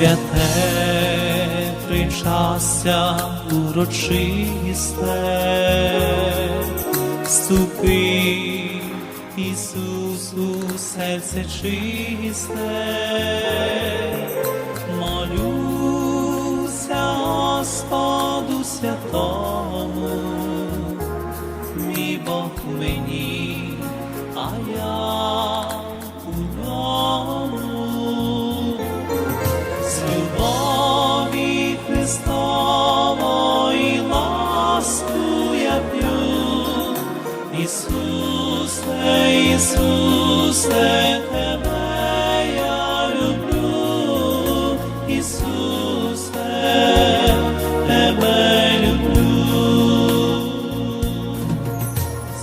святе причастя урочисте, вступи, Ісус, у серце чисте, молюся Господу святому, мій Бог мені,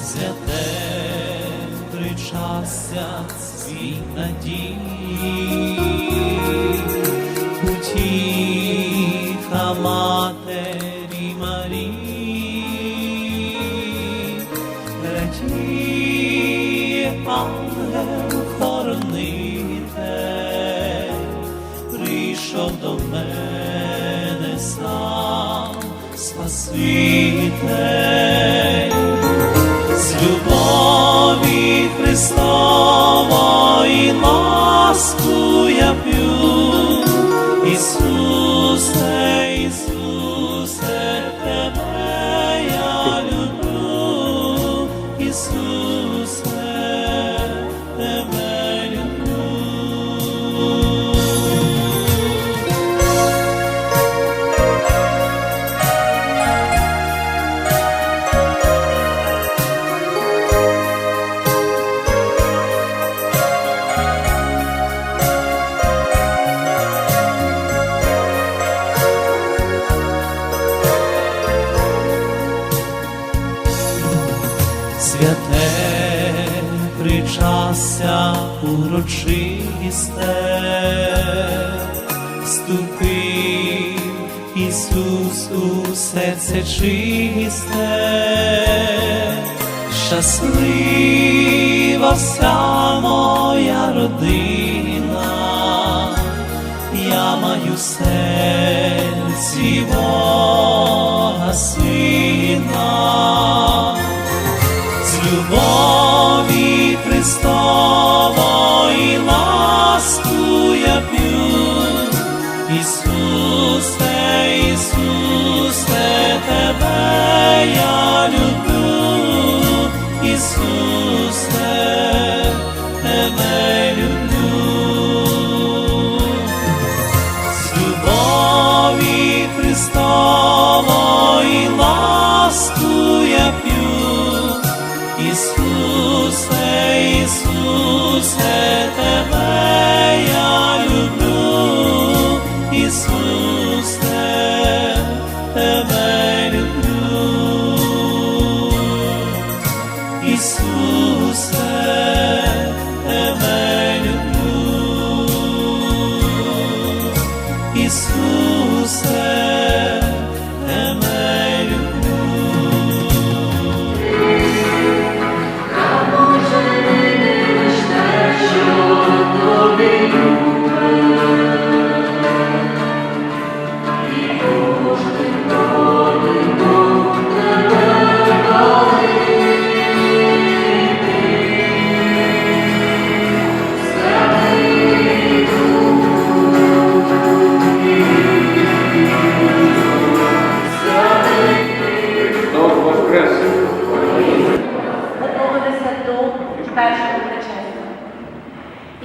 Святе причастя свій надії, утіха прийшов до мене сам. Спаситель святе причастя урочисте, вступив Ісус у серце чисте, щаслива вся моя родина, я маю серці Бога сина любові Христової Ісусе,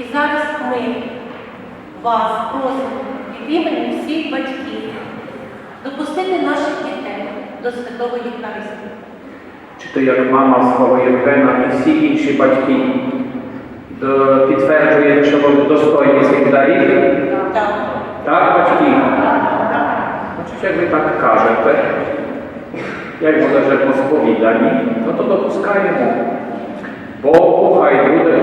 І зараз ми вас просимо від імені всіх батьків допустити наших дітей до святого Євхаристії. Чи то як мама свого Євгена і всі інші батьки е, підтверджує, що ви достойні цих дарів? Так. Так, батьки? Значить, як ви так кажете, як буде вже по сповіданні, no to допускаємо. Богу хай буде